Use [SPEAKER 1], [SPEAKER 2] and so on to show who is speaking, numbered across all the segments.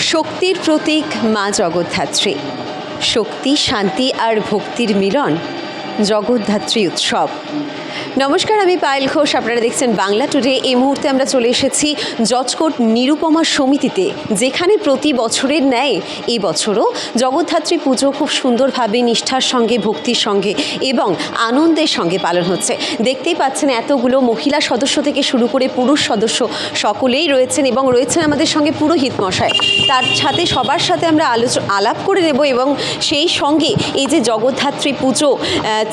[SPEAKER 1] শক্তির প্রতীক মা জগদ্ধাত্রী। শক্তি শান্তি আর ভক্তির মিলন জগদ্ধাত্রী উৎসব। নমস্কার, আমি পায়েল ঘোষ। আপনারা দেখছেন বাংলা টুডে। এই মুহূর্তে আমরা চলে এসেছি জজকোট নিরুপমা সমিতিতে, যেখানে প্রতি বছরের ন্যায় এই বছরও জগদ্ধাত্রী পুজো খুব সুন্দরভাবে নিষ্ঠার সঙ্গে, ভক্তির সঙ্গে এবং আনন্দের সঙ্গে পালন হচ্ছে। দেখতেই পাচ্ছেন এতগুলো মহিলা সদস্য থেকে শুরু করে পুরুষ সদস্য সকলেই রয়েছেন এবং রয়েছেন আমাদের সঙ্গে পুরোহিত মশাই। তার সাথে, সবার সাথে আমরা আলোচ, আলাপ করে নেব এবং সেই সঙ্গে এই যে জগদ্ধাত্রী পুজো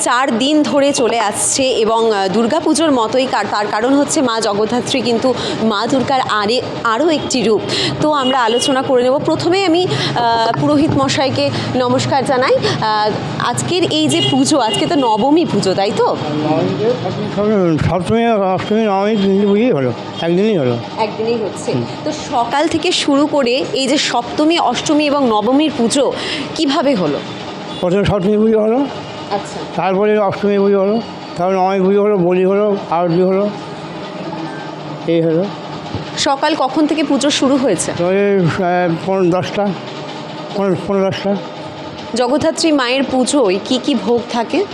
[SPEAKER 1] চার দিন ধরে চলে আসছে এবং আহ, দুর্গাপুজোর মতোই তার কারণ হচ্ছে মা জগদ্ধাত্রী কিন্তু মা দুর্গার আরে আরও একটি রূপ। তো আমরা আলোচনা করে নেব। প্রথমে আমি পুরোহিত মশাইকে নমস্কার জানাই। আজকের এই যে পুজো আজকে তো নবমী পুজো তাই তো?
[SPEAKER 2] সপ্তমী অষ্টমী নবমী হলো একদিনই হলো।
[SPEAKER 1] একদিনই হচ্ছে। তো সকাল থেকে শুরু করে এই যে সপ্তমী অষ্টমী এবং নবমীর পুজো কীভাবে হলো?
[SPEAKER 2] প্রথমে সপ্তমী পুজো হলো
[SPEAKER 1] আচ্ছা।
[SPEAKER 2] তারপরে অষ্টমী পুজো হলো। তারপরে নবমী পুজো হলো বলি হলো আরতি হলো এই হলো।
[SPEAKER 1] সকাল কখন থেকে পুজো শুরু হয়েছে?
[SPEAKER 2] পনেরো দশটা পনেরো পনেরো দশটা।
[SPEAKER 1] জগদ্ধাত্রী মায়ের পুজোয় কি কি ভোগ থাকে?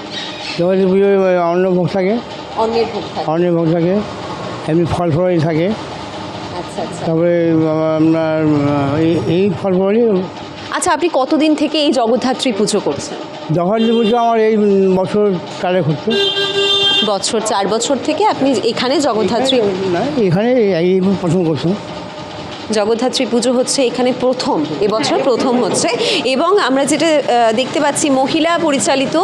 [SPEAKER 2] জগতী পুজোয় অন্ন ভোগ থাকে।
[SPEAKER 1] অন্যের ভোগ থাকে।
[SPEAKER 2] অন্নের ভোগ থাকে। এমনি ফল ফলারি থাকে।
[SPEAKER 1] আচ্ছা আচ্ছা।
[SPEAKER 2] তারপরে আপনার এই- ফল ফলারি
[SPEAKER 1] আচ্ছা আপনি কতদিন থেকে এই জগদ্ধাত্রী পুজো করছেন?
[SPEAKER 2] জগদ্ধাত্রী পুজো আমার এই বছর কালে হচ্ছে।
[SPEAKER 1] বছর চার বছর থেকে আপনি এখানে জগদ্ধাত্রী
[SPEAKER 2] এখানে এই প্রথম করছি
[SPEAKER 1] জগদ্ধাত্রী পুজো হচ্ছে এখানে প্রথম এবছর প্রথম হচ্ছে। এবং আমরা যেটা দেখতে পাচ্ছি মহিলা পরিচালিত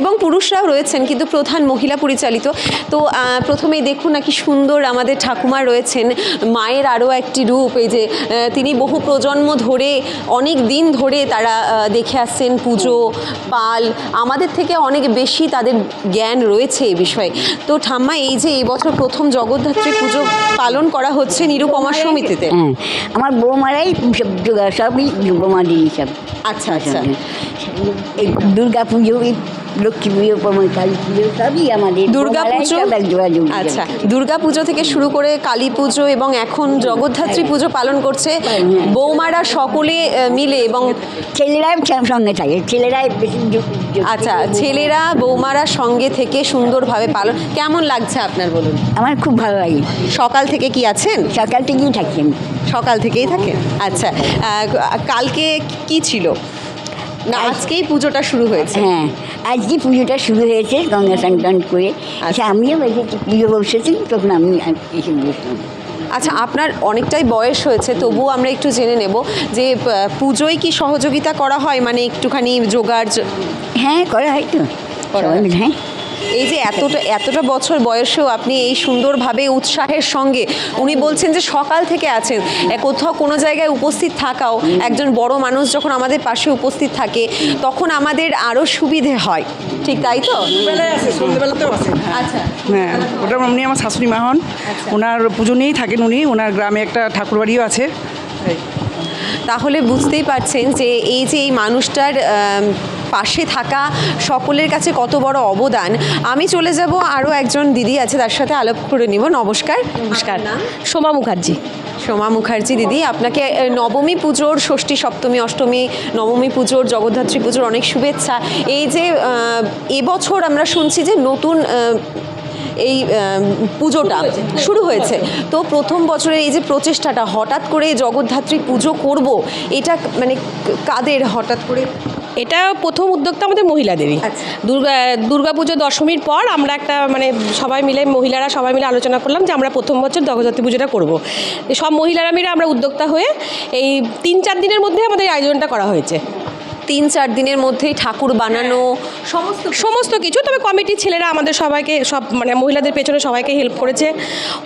[SPEAKER 1] এবং পুরুষরাও রয়েছেন কিন্তু প্রধান মহিলা পরিচালিত। তো প্রথমেই দেখুন নাকি সুন্দর আমাদের ঠাকুমা রয়েছেন। মায়ের আরও একটি রূপ এই যে তিনি বহু প্রজন্ম ধরে অনেক দিন ধরে তারা দেখে আসছেন পুজো পাল। আমাদের থেকে অনেক বেশি তাদের জ্ঞান রয়েছে এ বিষয়ে। তো ঠাম্মা এই যে এবছর প্রথম জগদ্ধাত্রী পুজো পালন করা হচ্ছে নিরুপমা সমিতিতে।
[SPEAKER 3] হ্যাঁ আমার বৌমারাই সব জোগাড় সবই বৌমা দিয়ে সব
[SPEAKER 1] আচ্ছা আচ্ছা।
[SPEAKER 3] দুর্গা পুজো লক্ষ্মী পুজো কালী পুজো সবই আমাদের
[SPEAKER 1] দুর্গা পুজো? আচ্ছা দুর্গা পুজো থেকে শুরু করে কালী পুজো এবং এখন জগদ্ধাত্রী পুজো পালন করছে বৌমারা সকলে মিলে এবং
[SPEAKER 3] ছেলেরাই সব সঙ্গে থাকে যোগ-
[SPEAKER 1] আচ্ছা ছেলেরা বৌমারা সঙ্গে থেকে সুন্দরভাবে পালন কেমন লাগছে আপনার বলুন?
[SPEAKER 3] আমার খুব ভালো লাগে।
[SPEAKER 1] সকাল থেকে কি আছেন?
[SPEAKER 3] সকাল থেকেই থাকি
[SPEAKER 1] সকাল থেকেই থাকে আচ্ছা কালকে কি ছিল? না আজকেই পুজোটা শুরু হয়েছে।
[SPEAKER 3] হ্যাঁ আজকে পুজোটা শুরু হয়েছে গঙ্গা স্নান টান করে। আচ্ছা। আমিও এসেছি পুজো বসেছি তখন আমি এসে বসলাম
[SPEAKER 1] আচ্ছা আপনার অনেকটাই বয়স হয়েছে তবুও আমরা একটু জেনে নেব যে পুজোয় কি সহযোগিতা করা হয়? মানে একটুখানি জোগাড়
[SPEAKER 3] হ্যাঁ করা হয় তো।
[SPEAKER 1] হয়। এই যে এতটা এতটা বছর বয়সেও আপনি এই সুন্দরভাবে উৎসাহের সঙ্গে উনি বলছেন যে সকাল থেকে আছেন। কোথাও কোনো জায়গায় উপস্থিত থাকাও একজন বড় মানুষ যখন আমাদের পাশে উপস্থিত থাকে তখন আমাদের আরও সুবিধে হয়। ঠিক তাই তো? আচ্ছা।
[SPEAKER 4] হ্যাঁ ওটা উনি আমার শাশুড়ি মা হন। ওনার পুজো নিয়েই থাকেন উনি। ওনার গ্রামে একটা ঠাকুরবাড়িও আছে।
[SPEAKER 1] তাহলে বুঝতেই পারছেন যে এই যে এই মানুষটার পাশে থাকা সকলের কাছে কত বড় অবদান। আমি চলে যাব আরও একজন দিদি আছে তার সাথে আলাপ করে নিব। নমস্কার। নমস্কার। নাম?
[SPEAKER 5] সোমা মুখার্জি।
[SPEAKER 1] সোমা মুখার্জি দিদি আপনাকে নবমী পুজোর ষষ্ঠী সপ্তমী অষ্টমী নবমী পুজোর জগদ্ধাত্রী পুজোর অনেক শুভেচ্ছা। এই যে এবছর আমরা শুনছি যে নতুন এই পুজোটা শুরু হয়েছে। তো প্রথম বছরের এই যে প্রচেষ্টাটা হঠাৎ করে জগদ্ধাত্রী পুজো করব এটা মানে কাদের হঠাৎ করে?
[SPEAKER 5] এটা প্রথম উদ্যোক্তা আমাদের মহিলাদেরই।
[SPEAKER 1] দুর্গা
[SPEAKER 5] দুর্গা দুর্গাপুজো দশমীর পর আমরা একটা মানে সবাই মিলে মহিলারা সবাই মিলে আলোচনা করলাম যে আমরা প্রথম বছর দগজাতি পুজোটা করব। সব মহিলারা মিলে আমরা উদ্যোক্তা হয়ে এই তিন চার দিনের মধ্যে আমাদের আয়োজনটা করা হয়েছে।
[SPEAKER 1] তিন চার দিনের মধ্যেই ঠাকুর বানানো সমস্ত
[SPEAKER 5] সমস্ত কিছু। তবে কমিটির ছেলেরা আমাদের সবাইকে সব মানে মহিলাদের পেছনে সবাইকে হেল্প করেছে।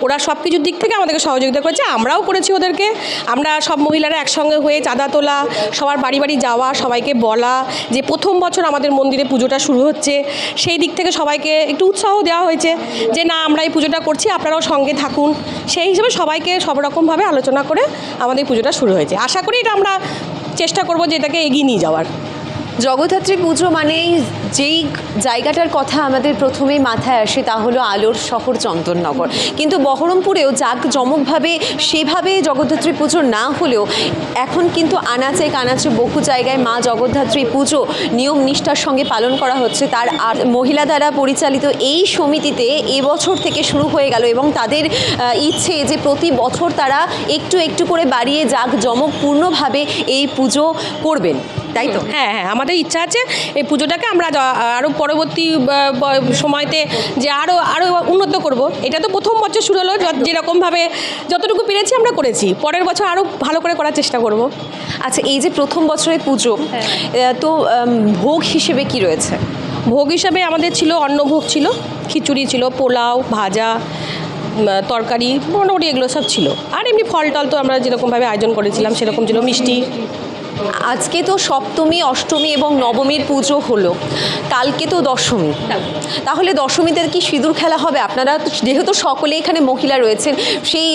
[SPEAKER 5] ওরা সব কিছুর দিক থেকে আমাদেরকে সহযোগিতা করেছে। আমরাও করেছি ওদেরকে। আমরা সব মহিলারা একসঙ্গে হয়ে চাঁদা তোলা সবার বাড়ি বাড়ি যাওয়া সবাইকে বলা যে প্রথম বছর আমাদের মন্দিরে পুজোটা শুরু হচ্ছে সেই দিক থেকে সবাইকে একটু উৎসাহ দেওয়া হয়েছে যে না আমরা এই পুজোটা করছি আপনারাও সঙ্গে থাকুন। সেই হিসেবে সবাইকে সব রকমভাবে আলোচনা করে আমাদের পুজোটা শুরু হয়েছে। আশা করি এটা আমরা চেষ্টা করব যে এটাকে এগিয়ে নিয়ে যাওয়ার।
[SPEAKER 1] জগদ্ধাত্রী পুজো মানেই যেই জায়গাটার কথা আমাদের প্রথমেই মাথায় আসে তা হলো আলোর শহর চন্দননগর। কিন্তু বহরমপুরেও জাঁকজমকভাবে সেভাবে জগদ্ধাত্রী পুজো না হলেও এখন কিন্তু আনাচে কানাচে বহু জায়গায় মা জগদ্ধাত্রী পুজো নিয়ম নিষ্ঠার সঙ্গে পালন করা হচ্ছে। তার আর মহিলা দ্বারা পরিচালিত এই সমিতিতে এবছর থেকে শুরু হয়ে গেল এবং তাদের ইচ্ছে যে প্রতি বছর তারা একটু একটু করে বাড়িয়ে জাঁকজমকপূর্ণভাবে এই পুজো করবেন। তাই তো?
[SPEAKER 5] হ্যাঁ হ্যাঁ আমাদের ইচ্ছা আছে এই পুজোটাকে আমরা আরও পরবর্তী সময়তে যে আরও আরও উন্নত করব। এটা তো প্রথম বছর শুরু হলো যেরকমভাবে যতটুকু পেরেছি আমরা করেছি। পরের বছর আরও ভালো করে করার চেষ্টা করব।
[SPEAKER 1] আচ্ছা এই যে প্রথম বছরের পুজো তো ভোগ হিসেবে কি রয়েছে?
[SPEAKER 5] ভোগ হিসাবে আমাদের ছিল অন্নভোগ ছিল খিচুড়ি ছিল পোলাও ভাজা তরকারি মোটামুটি এগুলো সব ছিল। আর এমনি ফল টল তো আমরা যেরকমভাবে আয়োজন করেছিলাম সেরকম ছিল মিষ্টি।
[SPEAKER 1] আজকে তো সপ্তমী অষ্টমী এবং নবমীর পুজো হলো। কালকে তো দশমী। তাহলে দশমীতে কি সিঁদুর খেলা হবে? আপনারা তো যেহেতু সকলে এখানে মহিলা রয়েছেন সেই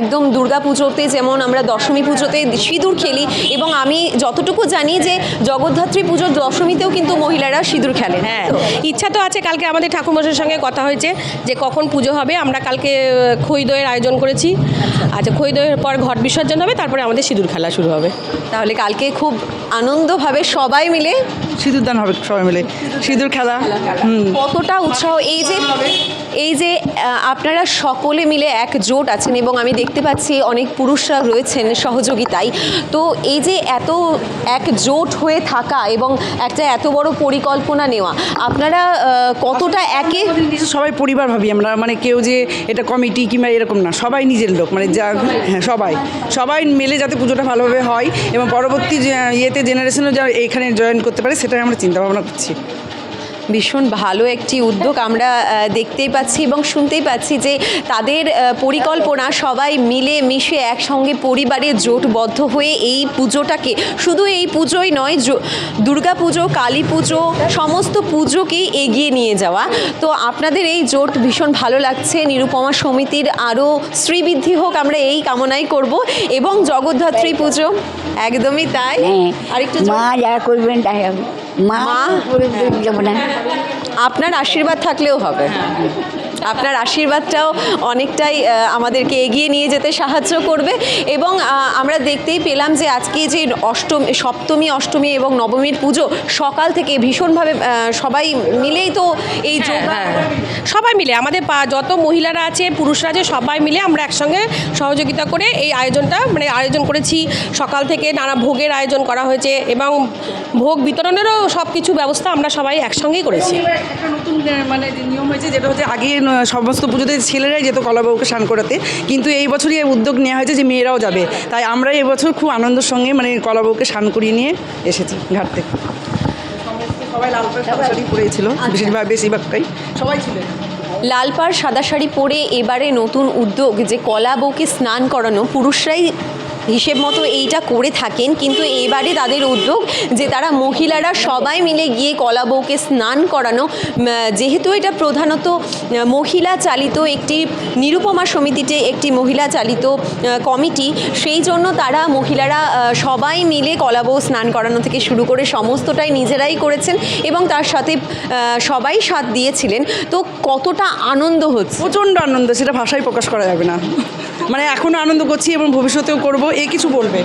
[SPEAKER 1] একদম দুর্গা পুজোতে যেমন আমরা দশমী পুজোতে সিঁদুর খেলি এবং আমি যতটুকু জানি যে জগদ্ধাত্রী পুজোর দশমীতেও কিন্তু মহিলারা সিঁদুর খেলেন।
[SPEAKER 5] হ্যাঁ ইচ্ছা তো আছে কালকে আমাদের ঠাকুরমশাইয়ের সঙ্গে কথা হয়েছে যে কখন পুজো হবে। আমরা কালকে খই দইয়ের আয়োজন করেছি। আচ্ছা। খই দইয়ের পর ঘট বিসর্জন হবে তারপরে আমাদের সিঁদুর খেলা শুরু হবে।
[SPEAKER 1] তাহলে কালকে খুব আনন্দভাবে সবাই মিলে
[SPEAKER 4] সিঁদুর দান হবে সবাই মিলে। সিঁদুর খেলা।
[SPEAKER 1] কতটা উৎসাহ এই যে এই যে আপনারা সকলে মিলে এক জোট আছেন এবং আমি দেখতে পাচ্ছি অনেক পুরুষরা রয়েছেন সহযোগিতায়। তো এই যে এত এক জোট হয়ে থাকা এবং একটা এত বড় পরিকল্পনা নেওয়া, আপনারা কতটা একে
[SPEAKER 4] সবাই পরিবার ভাবি আমরা মানে কেউ যে এটা কমিটি কিংবা এরকম না, সবাই নিজের লোক মানে যা হ্যাঁ সবাই। সবাই মিলে যাতে পুজোটা ভালোভাবে হয় এবং পরবর্তী ইয়েতে জেনারেশনও যা এখানে জয়েন করতে পারে, সেটাই আমরা চিন্তা ভাবনা করছি।
[SPEAKER 1] ভীষণ ভালো একটি উদ্যোগ আমরা দেখতেই পাচ্ছি এবং শুনতেই পাচ্ছি যে তাদের পরিকল্পনা সবাই মিলে মিশে একসঙ্গে পরিবারে জোটবদ্ধ হয়ে এই পুজোটাকে শুধু এই পুজোই নয় দুর্গা পুজো কালী পুজো সমস্ত পুজোকেই এগিয়ে নিয়ে যাওয়া। তো আপনাদের এই জোট ভীষণ ভালো লাগছে নিরুপমা সমিতির আরও শ্রীবৃদ্ধি হোক আমরা এই কামনাই করব এবং জগদ্ধাত্রী পুজো একদমই তাই।
[SPEAKER 3] হ্যাঁ।
[SPEAKER 1] আরেকটু
[SPEAKER 3] মা যা করবেন তাই হবে। মা
[SPEAKER 1] আপনার আশীর্বাদ থাকলেও হবে। আপনার আশীর্বাদটাও অনেকটাই আমাদেরকে এগিয়ে নিয়ে যেতে সাহায্য করবে। এবং আমরা দেখতেই পেলাম যে আজকে যে অষ্টমী সপ্তমী অষ্টমী এবং নবমীর পুজো সকাল থেকে ভীষণভাবে সবাই মিলেই তো এই যোগা
[SPEAKER 5] হ্যাঁ। সবাই মিলে আমাদের পা- যত মহিলারা আছে পুরুষরা আছে সবাই মিলে আমরা একসঙ্গে সহযোগিতা করে এই আয়োজনটা মানে আয়োজন করেছি। সকাল থেকে নানা ভোগের আয়োজন করা হয়েছে এবং ভোগ বিতরণেরও সব কিছু ব্যবস্থা আমরা সবাই একসঙ্গেই করেছি।
[SPEAKER 4] একটা নতুন মানে যে নিয়ম হয়েছে যেটা হচ্ছে আগে সমস্ত পুজোতে ছেলেরাই যেত কলাবাবুকে স্নান করাতে। কিন্তু এই বছরই এই উদ্যোগ নেওয়া হয়েছে যে মেয়েরাও যাবে। তাই আমরা এবছর খুব আনন্দের সঙ্গে মানে কলাবাবুকে স্নান করিয়ে নিয়ে এসেছি ঘাট থেকে সবাই লাল শাড়ি পরেছিল বেশিরভাগ বেশিরভাগটাই। সবাই ছিলেন।
[SPEAKER 1] লাল পাড় সাদা শাড়ি পরে এবারে নতুন উদ্যোগ যে কলা বউকে স্নান করানো পুরুষরাই হিসেব মতো এইটা করে থাকেন। কিন্তু এবারে তাদের উদ্যোগ যে তারা মহিলারা সবাই মিলে গিয়ে কলা বউকে স্নান করানো যেহেতু এটা প্রধানত মহিলা চালিত একটি নিরুপমা সমিতিতে একটি মহিলা চালিত কমিটি, সেই জন্য তারা মহিলারা সবাই মিলে কলা বউ স্নান করানো থেকে শুরু করে সমস্তটাই নিজেরাই করেছেন এবং তার সাথে সবাই সাথ দিয়েছিলেন। তো কতটা আনন্দ হচ্ছে?
[SPEAKER 4] প্রচণ্ড আনন্দ, সেটা ভাষায় প্রকাশ করা যাবে না। মানে এখনও আনন্দ করছি এবং ভবিষ্যতেও করব। এ কিছু বলবে?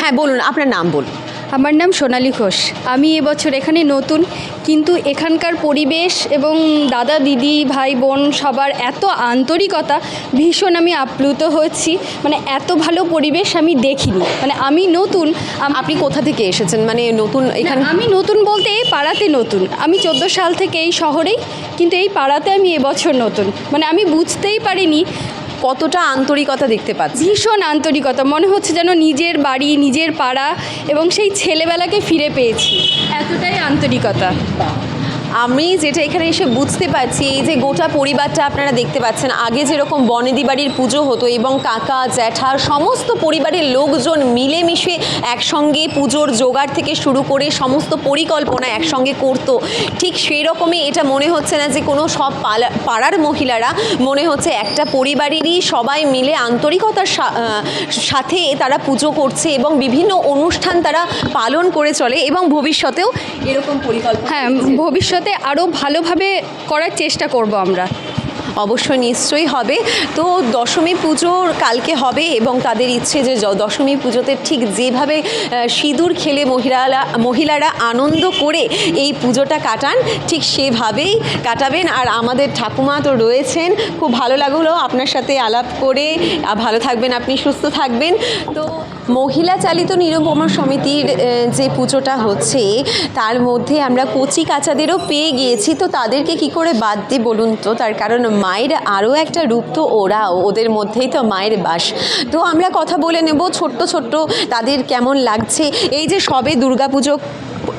[SPEAKER 1] হ্যাঁ বলুন আপনার নাম বলুন।
[SPEAKER 6] আমার নাম সোনালী ঘোষ। আমি এবছর এখানে নতুন কিন্তু এখানকার পরিবেশ এবং দাদা দিদি ভাই বোন সবার এত আন্তরিকতা ভীষণ আমি আপ্লুত হচ্ছি মানে এত ভালো পরিবেশ আমি দেখিনি। মানে আমি নতুন
[SPEAKER 1] আপনি কোথা থেকে এসেছেন? মানে নতুন এখানে
[SPEAKER 6] আমি নতুন বলতে এই পাড়াতে নতুন। আমি চোদ্দ সাল থেকে এই শহরেই কিন্তু এই পাড়াতে আমি এবছর নতুন। মানে আমি বুঝতেই পারিনি
[SPEAKER 1] কতটা আন্তরিকতা দেখতে পাচ্ছি
[SPEAKER 6] ভীষণ আন্তরিকতা। মনে হচ্ছে যেন নিজের বাড়ি, নিজের পাড়া এবং সেই ছেলেবেলাকে ফিরে পেয়েছি। এতটাই আন্তরিকতা।
[SPEAKER 1] আমি যেটা এখানে এসে বুঝতে পারছি এই যে গোটা পরিবারটা আপনারা দেখতে পাচ্ছেন আগে যেরকম বনেদি বাড়ির পুজো হতো এবং কাকা জ্যাঠা সমস্ত পরিবারের লোকজন মিলেমিশে একসঙ্গে পুজোর জোগাড় থেকে শুরু করে সমস্ত পরিকল্পনা একসঙ্গে করতো। ঠিক সেই রকমই এটা মনে হচ্ছে না যে কোনো সব পালা- পাড়ার মহিলারা মনে হচ্ছে একটা পরিবারেরই সবাই মিলে আন্তরিকতার সাথে তারা পুজো করছে এবং বিভিন্ন অনুষ্ঠান তারা পালন করে চলে এবং ভবিষ্যতেও এরকম পরিকল্পনা
[SPEAKER 6] হ্যাঁ ভবিষ্যতে আরও ভালোভাবে করার চেষ্টা করব আমরা।
[SPEAKER 1] অবশ্যই নিশ্চয়ই হবে। তো দশমী পুজোর কালকে হবে এবং তাদের ইচ্ছে যে দশমী পুজোতে ঠিক যেভাবে সিঁদুর খেলে মহিলারা মহিলারা আনন্দ করে এই পুজোটা কাটান, ঠিক সেভাবেই কাটাবেন। আর আমাদের ঠাকুমা তো রয়েছেন, খুব ভালো লাগল আপনার সাথে আলাপ করে। ভালো থাকবেন আপনি, সুস্থ থাকবেন। তো মহিলা চালিত নিরুপমা সমিতির যে পুজোটা হচ্ছে, তার মধ্যে আমরা কচি কাচাদেরও পেয়ে গিয়েছি। তো তাদেরকে কি করে বাদ দিই বলুন তো? তার কারণ মায়ের আরও একটা রূপ তো ওরাও, ওদের মধ্যেই তো মায়ের বাস। তো আমরা কথা বলে নেব ছোট্ট ছোট্ট তাদের কেমন লাগছে। এই যে সবে দুর্গাপুজো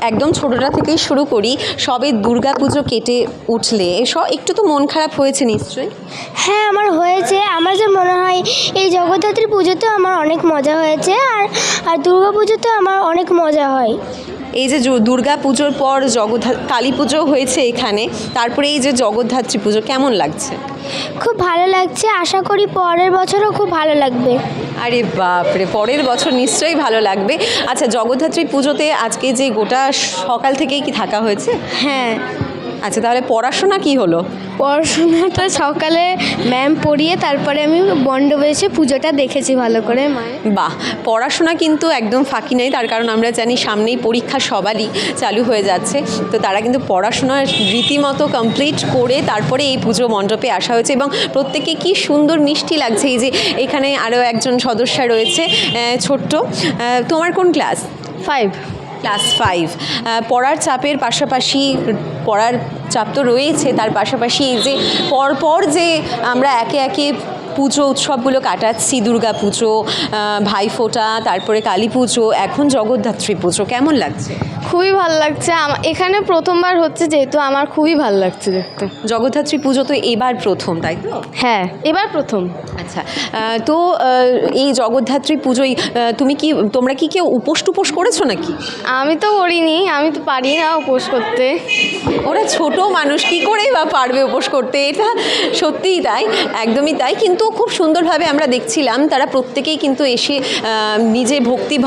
[SPEAKER 1] একদম ছোটোটা থেকেই শুরু করি সবে দুর্গা পুজো কেটে উঠলে। স একটু তো মন খারাপ হয়েছে নিশ্চয়ই?
[SPEAKER 7] হ্যাঁ আমার হয়েছে। আমার যে মনে হয় এই জগদ্ধাত্রী পুজোতেও আমার অনেক মজা হয়েছে আর আর দুর্গা পুজোতেও আমার অনেক মজা হয়।
[SPEAKER 1] এই যে জু- দুর্গা পুজোর পর জগদ্ধা কালী পুজো হয়েছে এখানে। তারপরে এই যে জগদ্ধাত্রী পুজো কেমন লাগছে?
[SPEAKER 7] খুব ভালো লাগছে। আশা করি পরের বছরও খুব ভালো লাগবে।
[SPEAKER 1] আরে বাপরে পরের বছর নিশ্চয়ই ভালো লাগবে। আচ্ছা জগদ্ধাত্রী পুজোতে আজকে যে গোটা সকাল থেকেই কি থাকা হয়েছে?
[SPEAKER 7] হ্যাঁ
[SPEAKER 1] আচ্ছা তাহলে পড়াশোনা কি হলো?
[SPEAKER 7] পড়াশোনাটা সকালে ম্যাম পড়িয়ে তারপরে আমি বন্ড বেছে পুজোটা দেখেছি ভালো করে মায়ের।
[SPEAKER 1] বাহ পড়াশোনা কিন্তু একদম ফাঁকি নেই তার কারণ আমরা জানি সামনেই পরীক্ষা সবারই চালু হয়ে যাচ্ছে। তো তারা কিন্তু পড়াশোনা রীতিমতো কমপ্লিট করে তারপরে এই পুজো মণ্ডপে আসা হয়েছে এবং প্রত্যেকে কি সুন্দর মিষ্টি লাগছে। এই যে এখানে আরও একজন সদস্য রয়েছে ছোট্ট। তোমার কোন ক্লাস
[SPEAKER 6] ফাইভ
[SPEAKER 1] ক্লাস ফাইভ। পড়ার চাপের পাশাপাশি, পড়ার চাপ তো রয়েছে, তার পাশাপাশি এই যে পরপর যে আমরা একে একে পুজো উৎসবগুলো কাটাচ্ছি দুর্গা পুজো ভাইফোঁটা তারপরে কালী পুজো এখন জগদ্ধাত্রী পুজো। কেমন লাগছে?
[SPEAKER 7] খুবই ভালো লাগছে। এখানে প্রথমবার হচ্ছে যেহেতু আমার খুবই ভালো লাগছে দেখতে।
[SPEAKER 1] জগদ্ধাত্রী পুজো তো এবার প্রথম তাই তো?
[SPEAKER 7] হ্যাঁ এবার প্রথম।
[SPEAKER 1] আচ্ছা তো এই জগদ্ধাত্রী পুজোয় তুমি কি তোমরা কি কেউ উপোস টুপোস করেছ নাকি?
[SPEAKER 7] আমি তো করিনি আমি তো পারি না উপোস করতে।
[SPEAKER 1] ওরা ছোট মানুষ কি করে বা পারবে উপোস করতে? এটা সত্যিই তাই একদমই তাই। কিন্তু খুব সুন্দরভাবে আমরা দেখছিলাম, তারা প্রত্যেকেই কিন্তু এসে নিজে ভক্তি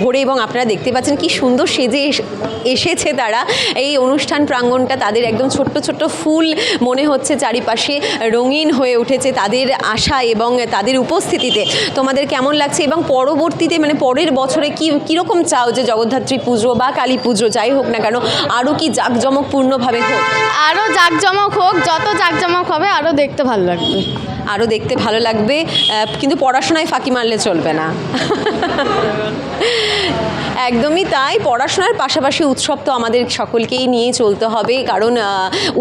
[SPEAKER 1] ভরে এবং আপনারা দেখতে পাচ্ছেন কি সুন্দর সেজে এস- এসেছে তারা। এই অনুষ্ঠান প্রাঙ্গণটা তাদের একদম ছোট্ট ছোট্ট ফুল মনে হচ্ছে চারিপাশে রঙিন হয়ে উঠেছে তাদের আশা এবং তাদের উপস্থিতিতে। তোমাদের কেমন লাগছে এবং পরবর্তীতে মানে পরের বছরে কি, কীরকম চাও যে জগদ্ধাত্রী পুজো বা কালী পুজো যাই হোক না কেন আরও কি জাঁকজমকপূর্ণভাবে হোক?
[SPEAKER 7] আরও জাঁকজমক হোক, যত জাঁকজমক হবে আরও দেখতে ভালো লাগবে।
[SPEAKER 1] আরও দেখতে ভালো লাগবে কিন্তু পড়াশোনায় ফাঁকি মারলে চলবে না। একদমই তাই, পড়াশোনার পাশাপাশি উৎসব তো আমাদের সকলকেই নিয়ে চলতে হবে, কারণ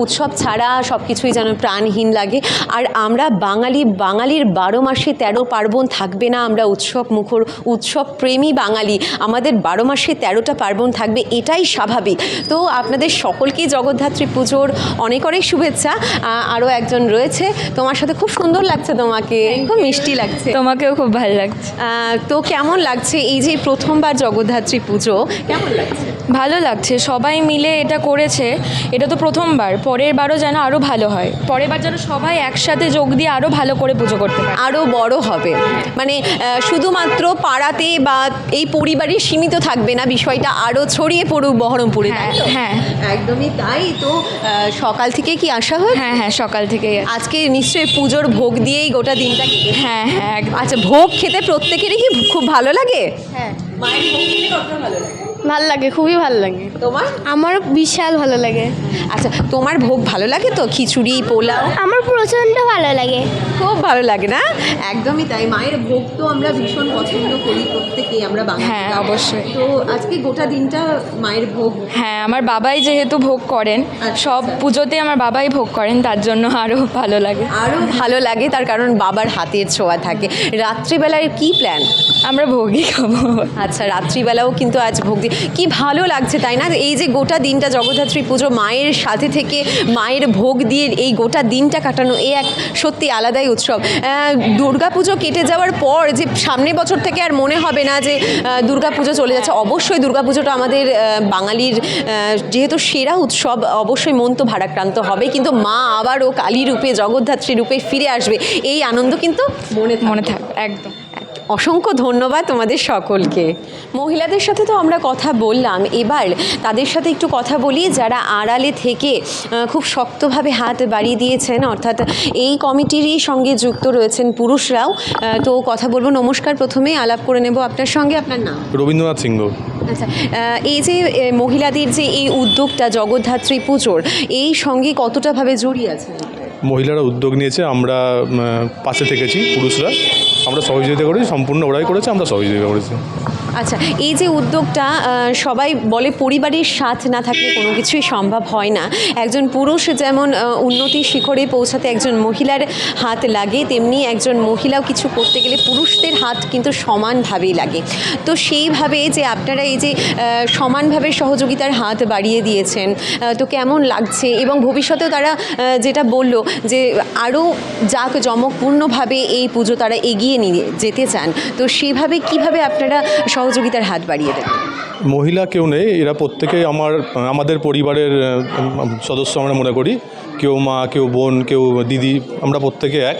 [SPEAKER 1] উৎসব ছাড়া সব কিছুই যেন প্রাণহীন লাগে। আর আমরা বাঙালি, বাঙালির বারো মাসে তেরো পার্বণ থাকবে না, আমরা উৎসব মুখর, উৎসব প্রেমী বাঙালি, আমাদের বারো মাসে তেরোটা পার্বণ থাকবে, এটাই স্বাভাবিক। তো আপনাদের সকলকেই জগদ্ধাত্রী পুজোর অনেক অনেক শুভেচ্ছা আরও একজন রয়েছে, তোমার সাথে খুব সুন্দর লাগছে তোমাকে খুব মিষ্টি লাগছে।
[SPEAKER 6] তোমাকেও খুব ভালো লাগছে।
[SPEAKER 1] তো কেমন লাগছে এই যে প্রথমবার জগদ্ধাত্রী পুজো কেমন লাগছে?
[SPEAKER 8] ভালো লাগছে সবাই মিলে এটা করেছে এটা তো প্রথমবার পরের বারও যেন আরও ভালো হয় পরের বার যেন সবাই একসাথে যোগ দিয়ে আরও ভালো করে পুজো করতে পারে।
[SPEAKER 1] আরও বড় হবে। মানে শুধুমাত্র পাড়াতে বা এই পরিবারে সীমিত থাকবে না বিষয়টা আরও ছড়িয়ে পড়ুক বহরমপুরে তো?
[SPEAKER 8] হ্যাঁ
[SPEAKER 1] একদমই তাই তো সকাল থেকে কি আসা হয়
[SPEAKER 8] হ্যাঁ হ্যাঁ সকাল থেকে
[SPEAKER 1] আজকে নিশ্চয়ই পুজোর ভোগ দিয়েই গোটা দিনটা
[SPEAKER 8] হ্যাঁ হ্যাঁ
[SPEAKER 1] আচ্ছা ভোগ খেতে প্রত্যেকেরই কি খুব ভালো লাগে?
[SPEAKER 7] হ্যাঁ
[SPEAKER 1] মায়ের ভোগ খেতে কতটা ভালো লাগে?
[SPEAKER 7] ভালো লাগে খুবই ভালো লাগে।
[SPEAKER 1] তোমার?
[SPEAKER 7] আমারও বিশাল ভালো লাগে।
[SPEAKER 1] আচ্ছা তোমার ভোগ ভালো লাগে তো? খিচুড়ি পোলাও?
[SPEAKER 7] আমার প্রচণ্ড ভালো লাগে।
[SPEAKER 1] খুব ভালো লাগে না? একদমই তাই মায়ের ভোগ তো আমরা ভীষণ পছন্দ করি প্রত্যেকেই আমরা বাঙালি।
[SPEAKER 8] হ্যাঁ, অবশ্যই।
[SPEAKER 1] তো আজকে গোটা দিনটা মায়ের ভোগ?
[SPEAKER 8] হ্যাঁ আমার বাবাই যেহেতু ভোগ করেন সব পুজোতে আমার বাবাই ভোগ করেন তার জন্য আরও ভালো লাগে।
[SPEAKER 1] আরও ভালো লাগে তার কারণ বাবার হাতের ছোঁয়া থাকে। রাত্রিবেলার কি প্ল্যান
[SPEAKER 8] আমরা ভোগই খাব।
[SPEAKER 1] আচ্ছা রাত্রিবেলাও কিন্তু আজ ভোগ দি কি ভালো লাগছে তাই না? এই যে গোটা দিনটা জগদ্ধাত্রী পুজো মায়ের সাথে থেকে মায়ের ভোগ দিয়ে এই গোটা দিনটা কাটানো এ এক সত্যি আলাদাই উৎসব। দুর্গা পুজো কেটে যাওয়ার পর যে সামনের বছর থেকে আর মনে হবে না যে দুর্গা পুজো চলে যাচ্ছে অবশ্যই দুর্গা পুজোটা আমাদের বাঙালির যেহেতু সেরা উৎসব অবশ্যই মন তো ভারাক্রান্ত হবে। কিন্তু মা আবারও কালী রূপে জগদ্ধাত্রী রূপে ফিরে আসবে এই আনন্দ কিন্তু মনে
[SPEAKER 8] মনে।
[SPEAKER 1] থাকবে
[SPEAKER 8] একদম।
[SPEAKER 1] অসংখ্য ধন্যবাদ তোমাদের সকলকে। মহিলাদের সাথে তো আমরা কথা বললাম। এবার তাদের সাথে একটু কথা বলি যারা আড়ালে থেকে খুব শক্তভাবে হাত বাড়িয়ে দিয়েছেন অর্থাৎ এই কমিটিরই সঙ্গে যুক্ত রয়েছেন পুরুষরাও। তো কথা বলব। নমস্কার প্রথমে আলাপ করে নেব আপনার সঙ্গে। আপনার নাম?
[SPEAKER 9] রবীন্দ্রনাথ সিংহ।
[SPEAKER 1] আচ্ছা এই যে মহিলাদের যে এই উদ্যোগটা জগদ্ধাত্রী পুজোর এই সঙ্গে কতটাভাবে জড়িয়ে আছে
[SPEAKER 9] মহিলারা উদ্যোগ নিয়েছে, আমরা পাশে থেকেছি, পুরুষরা। আমরা সহযোগিতা করেছি, সম্পূর্ণ ওরাই করেছে, আমরা সহযোগিতা করেছি।
[SPEAKER 1] আচ্ছা এই যে উদ্যোগটা সবাই বলে পরিবারের সাথ না থাকলে কোনো কিছুই সম্ভব হয় না। একজন পুরুষ যেমন আহ, উন্নতি শিখরে পৌঁছাতে একজন মহিলার হাত লাগে তেমনি একজন মহিলাও কিছু করতে গেলে পুরুষদের হাত কিন্তু সমানভাবেই লাগে। তো সেইভাবে যে আপনারা এই যে সমানভাবে সহযোগিতার হাত বাড়িয়ে দিয়েছেন তো কেমন লাগছে? এবং ভবিষ্যতেও তারা যেটা বলল যে আরও যাক জমকপূর্ণভাবে এই পুজো তারা এগিয়ে নিয়ে যেতে চান। তো সেইভাবে কীভাবে আপনারা সহযোগিতার হাত বাড়িয়ে দেবে।
[SPEAKER 9] মহিলা কেউ নেই, এরা প্রত্যেকেই আমার, আমাদের পরিবারের সদস্য আমরা মনে করি। কেউ মা, কেউ বোন, কেউ দিদি, আমরা প্রত্যেকে এক।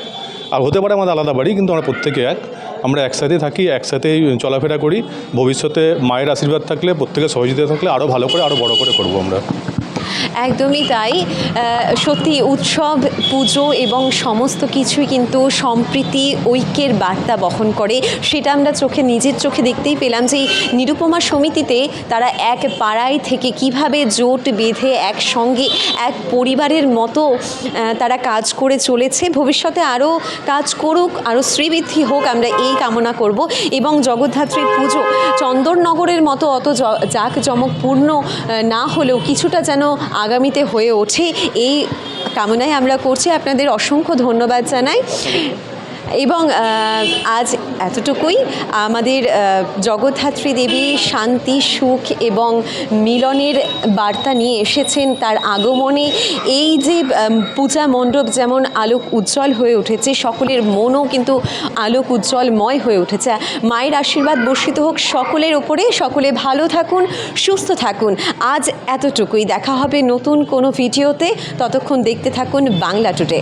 [SPEAKER 9] আর হতে পারে আমাদের আলাদা বাড়ি, কিন্তু আমরা প্রত্যেকে এক। আমরা একসাথে থাকি, একসাথেই চলাফেরা করি। ভবিষ্যতে মায়ের আশীর্বাদ থাকলে প্রত্যেকে সহযোগিতা থাকলে আরও ভালো করে আরও বড় করে করব আমরা।
[SPEAKER 1] একদমই তাই। সত্যি উৎসব, পুজো এবং সমস্ত কিছুই কিন্তু সম্প্রীতি, ঐক্যের বার্তা বহন করে। সেটা আমরা চোখে, নিজের চোখে দেখতেই পেলাম যে নিরুপমা সমিতিতে তারা এক পাড়ায় থেকে কীভাবে জোট বেঁধে একসঙ্গে, এক পরিবারের মতো তারা কাজ করে চলেছে। ভবিষ্যতে আরও কাজ করুক, আরও শ্রীবৃদ্ধি হোক, আমরা এই কামনা করব। এবং জগদ্ধাত্রীর পুজো চন্দননগরের মতো অত জাঁকজমকপূর্ণ না হলেও কিছুটা যেন আগামীতে হয়ে ওঠে। এই কামনাই আমরা করছি। আপনাদের অসংখ্য ধন্যবাদ জানাই। এবং আজ এতটুকুই। আমাদের জগদ্ধাত্রী দেবী শান্তি, সুখ এবং মিলনের বার্তা নিয়ে এসেছেন তার আগমনে। এই যে পূজা মণ্ডপ যেমন আলোক উজ্জ্বল হয়ে উঠেছে, সকলের মনও কিন্তু আলোক উজ্জ্বলময় হয়ে উঠেছে। মায়ের আশীর্বাদ বর্ষিত হোক সকলের ওপরে। সকলে ভালো থাকুন, সুস্থ থাকুন। আজ এতটুকুই। দেখা হবে নতুন কোনো ভিডিওতে। ততক্ষণ দেখতে থাকুন বাংলা টুডে।